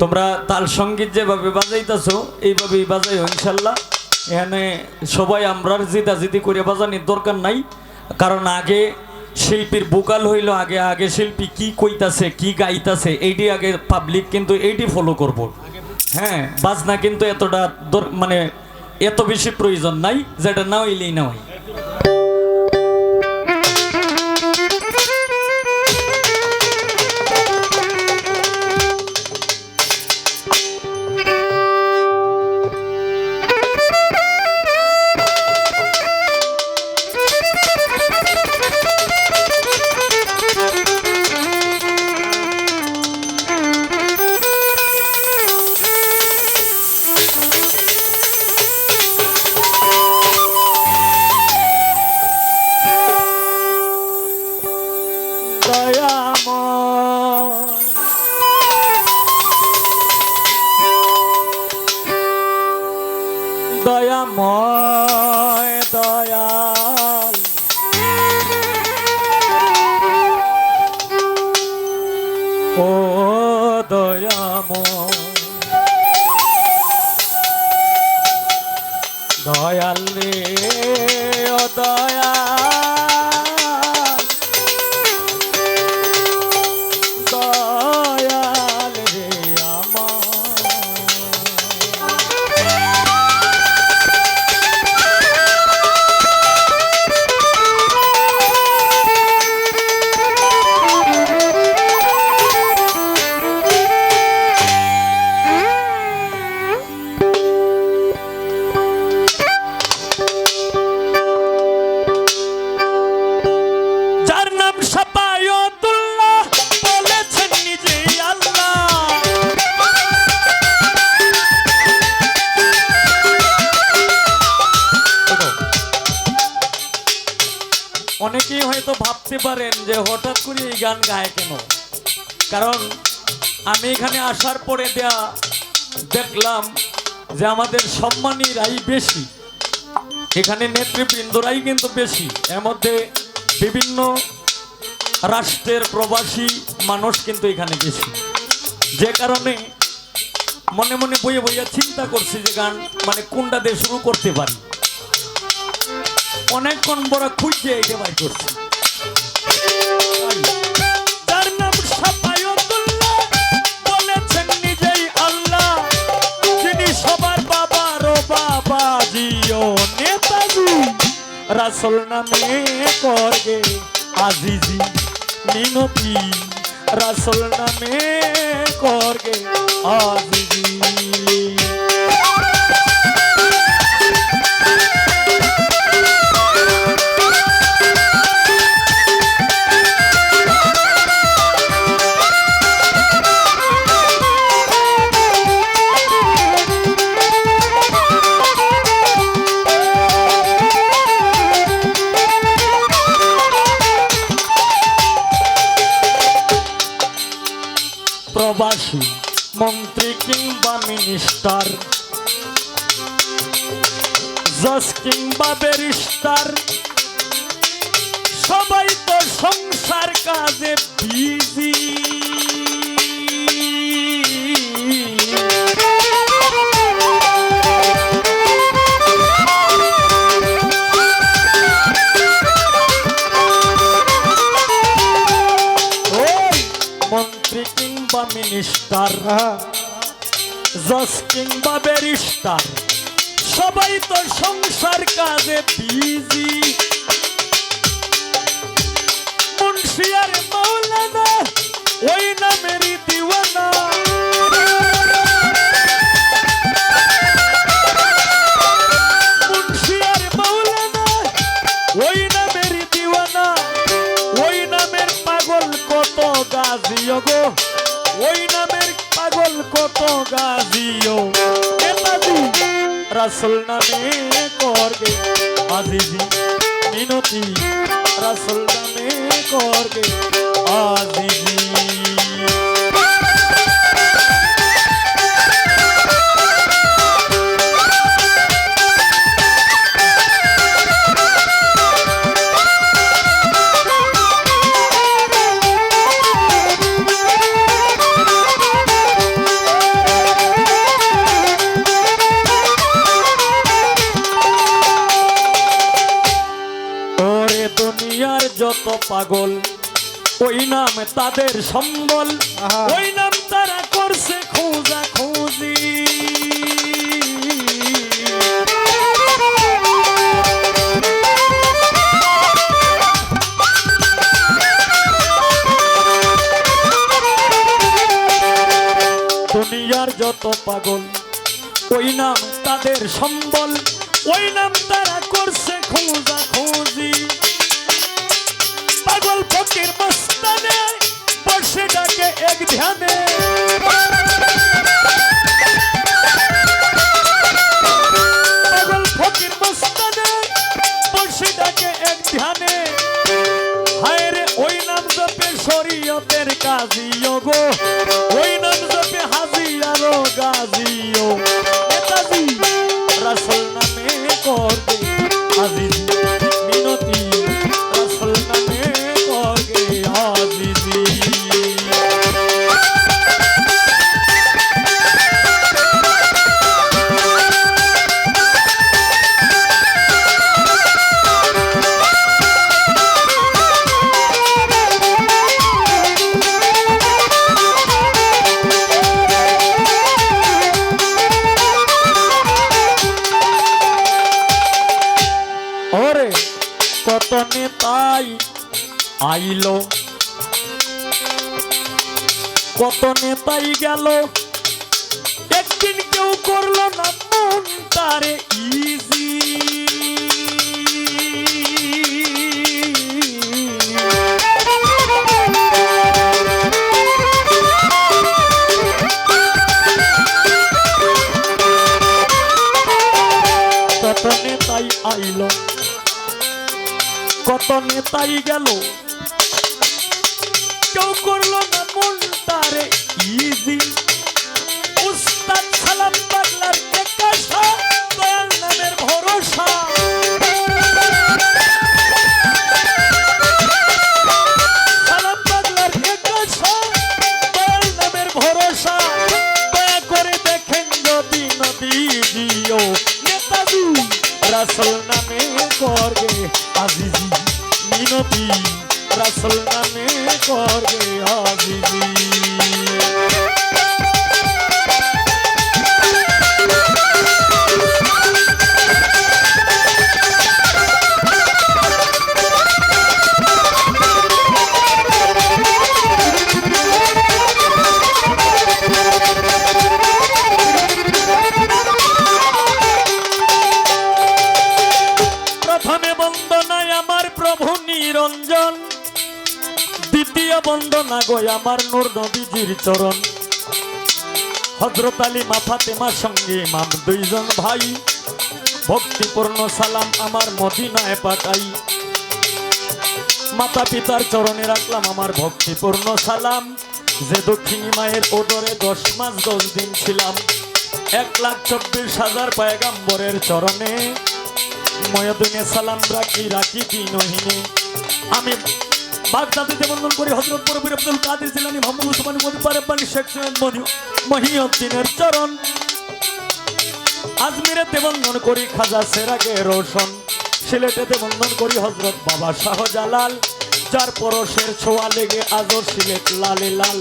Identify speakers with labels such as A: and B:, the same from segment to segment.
A: তোমরা তাল সংগীত যেভাবে বাজাইতেছো, এইভাবেই বাজাইও ইনশাল্লাহ। এখানে সবাই আমরার জিদাজিদি করে বাজানির দরকার নাই। কারণ আগে শিল্পীর বোকাল হইল, আগে আগে শিল্পী কি কইতাছে, কি গাইতাছে, এইটি আগে পাবলিক কিন্তু এইটি ফলো করব। হ্যাঁ বাজনা কিন্তু এতটা মানে এত বেশি প্রয়োজন নাই, যেটা না হইলেই না হয়। amor. পারেন যে হঠাৎ করে এই গান গায় কেন? কারণ আমি এখানে আসার পরে দেয়া দেখলাম যে আমাদের সম্মানীরাই বেশি। এখানে নেতৃবৃন্দরাই কিন্তু বেশি। এর মধ্যে বিভিন্ন রাষ্ট্রের প্রবাসী মানুষ কিন্তু এখানে বেশি। যে কারণে মনে মনে বইয়ে বইয়া চিন্তা করছি যে গান মানে কোনটা দিয়ে শুরু করতে পারি। অনেকক্ষণ বড় খুঁজে এটা বাই করছি। রাসল নামে করগে আজিজি মিনতি। রাসল নামে করগে আজিজি মন্ত্রী কিংবা মিনিস্টার জজ কিংবা ব্যারিস্টার সবাই তো সংসার কাজে বিজি মিনিস্টার জজ কিংবা ব্যারিস্টার সবাই তো সংসার কাজে বিজি মুন্সিয়ার মৌলানা ওই নামেরই দিওয়ানা। মৌলানা ওই নামের পাগল কত গাজিও। নেতাজি, রাসুল নামে করগে আজিজি, মিনতি, রাসুল নামে করগে আজিজি। পাগল। ওই নাম তাদের সম্বল। ওই নাম তারা করছে খোঁজা খুঁজি। দুনিয়ার যত পাগল ওই নাম তাদের সম্বল। ওই নাম তারা করছে খোঁজা খুঁজি। পাগল ফকির মস্তানে বসে ডাকে এক ধ্যানে। পাগল ফকির মস্তানে বসে ডাকে এক ধ্যানে। হায় রে ওই নাম জপে শরীয়তের কাজিও গো আইলো। কত নেতাই গেল? একদিন কেউ করল না মন তারে ইজি কত নেতাই আইলো? কত নেতাই গেল। কেউ করল না মন তারে ইজি উস্তাদ সালাম বাংলার দয়াল নামের ভরসা। গয় আমার নূর নবীজির চরণ। হজরত আলী মাথা তেমার সঙ্গে ইমাম দুইজন ভাই। ভক্তিপূর্ণ সালাম আমার মদিনায় পাঠাই। মাতা পিতার চরণে রাখলাম আমার ভক্তিপূর্ণ সালাম। যে দক্ষিণী মায়ের ওদরে দশ মাস দশ দিন ছিলাম। এক লাখ চব্বিশ হাজার পায়গাম্বরের চরণে। ময়দিনে সালাম রাখি রাখি দিনহীনে আমি বাগদাদিতে বন্ধন করি হজরত পরবীর আব্দুল কাদের জিলানি মোহাম্মদ উসমান মদিপারে পানি শেখ সৈয়দ মনি মহিউদ্দিনের চরণ। আজমিরেতে বন্ধন করি খাজা সেরাগে রোশন। সিলেটেতে বন্ধন করি হজরত বাবা শাহজালাল। যার পরশের ছোঁয়া লেগে আজও সিলেট লালে লাল।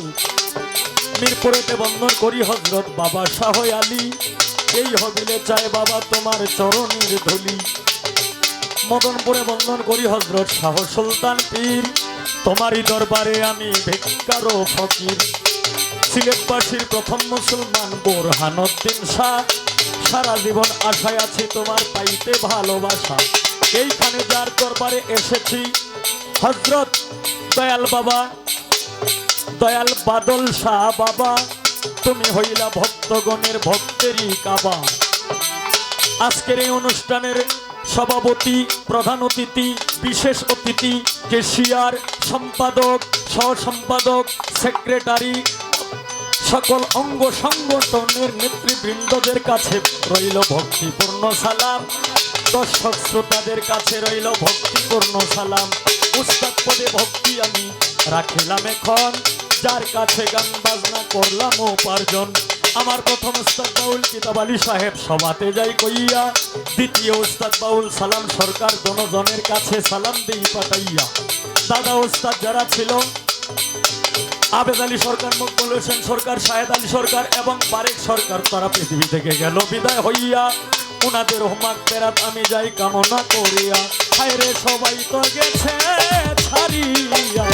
A: মিরপুরেতে বন্ধন করি হজরত বাবা শাহ আলী। এই হবিলে চায় বাবা তোমার চরণের ধুলি। মদনপুরে বন্ধন করি হজরত শাহ সুলতান পীর। তোমারই দরবারে আমি ভিক্ষারও ফকির। সিলেটবাসীর প্রথম মুসলমান বোরহানুদ্দিন শাহ। সারা জীবন আশায় আছি তোমার পাইতে ভালোবাসা। এইখানে যার দরবারে এসেছি হজরত দয়াল বাবা, দয়াল বাদল শাহ বাবা। তুমি হইলা ভক্তগণের ভক্তেরই কাবা। আজকের এই অনুষ্ঠানের সভাপতি, প্রধান অতিথি, বিশেষ অতিথি, কেশিয়ার সম্পাদক সহ সম্পাদক সেক্রেটারি, সকল অঙ্গ সংগঠনের নেতৃবৃন্দদের কাছে রইল ভক্তিপূর্ণ সালাম। দর্শক শ্রোতাদের কাছে রইল ভক্তিপূর্ণ সালাম। উস্তাদ পদে ভক্তি আমি রাখিলাম এখন। যার কাছে গান বাজনা করলাম উপার্জন আমার প্রথম উস্তাদ বাউল কিতাব আলী সাহেব সভাতে যাই কইয়া, দ্বিতীয় উস্তাদ বাউল সালাম সরকার জনজনের কাছে সালাম দিই পাঠাইয়া। দাদা উস্তাদ যারা ছিল, আবেদ আলী সরকার, মকবুল হোসেন সরকার শাহেদ আলী সরকার এবং বারেক সরকার, তারা পৃথিবী থেকে গেল। বিদায় হইয়া ওনাদের হোমাক বেরাত আমি যাই কামনা করিয়া। হায়রে সবাই তো গেছে ছাড়িয়া।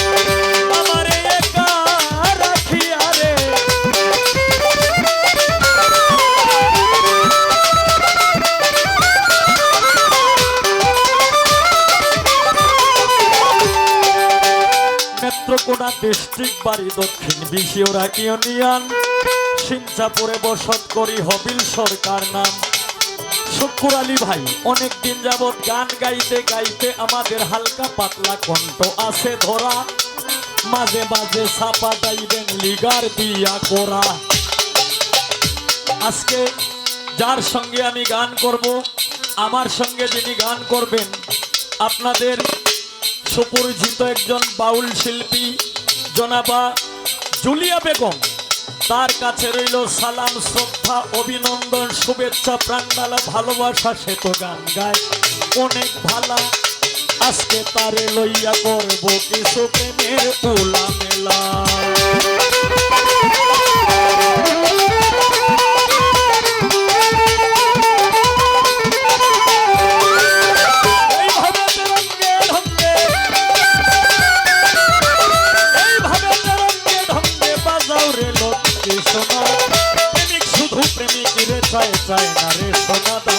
A: নেত্রকোনা ডিস্ট্রিক্ট বাড়ি দক্ষিণ বিশিওরা ইউনিয়ন? সিংচাপুরে বসত করি হবিল সরকার নাম। শুকুর আলী ভাই অনেক দিন যাবৎ গান গাইতে গাইতে আমাদের হালকা পাতলা কণ্ঠ আছে ধরা। মাঝে মাঝে ছাপা যাইবেন লিগার দিয়া করা। আজকে যার সঙ্গে আমি গান করব, আমার সঙ্গে যিনি গান করবেন, আপনাদের সুপরিচিত একজন বাউল শিল্পী জনাবা জুলিয়া বেগম, তার কাছে রইল সালাম, শ্রদ্ধা, অভিনন্দন, শুভেচ্ছা প্রাণডালা ভালোবাসা, সে তো গান গায়। অনেক ভালা, আজকে তারে লইয়া করব কিছু প্রেমের পোলা মেলা আশায় চায় না রে সমাধান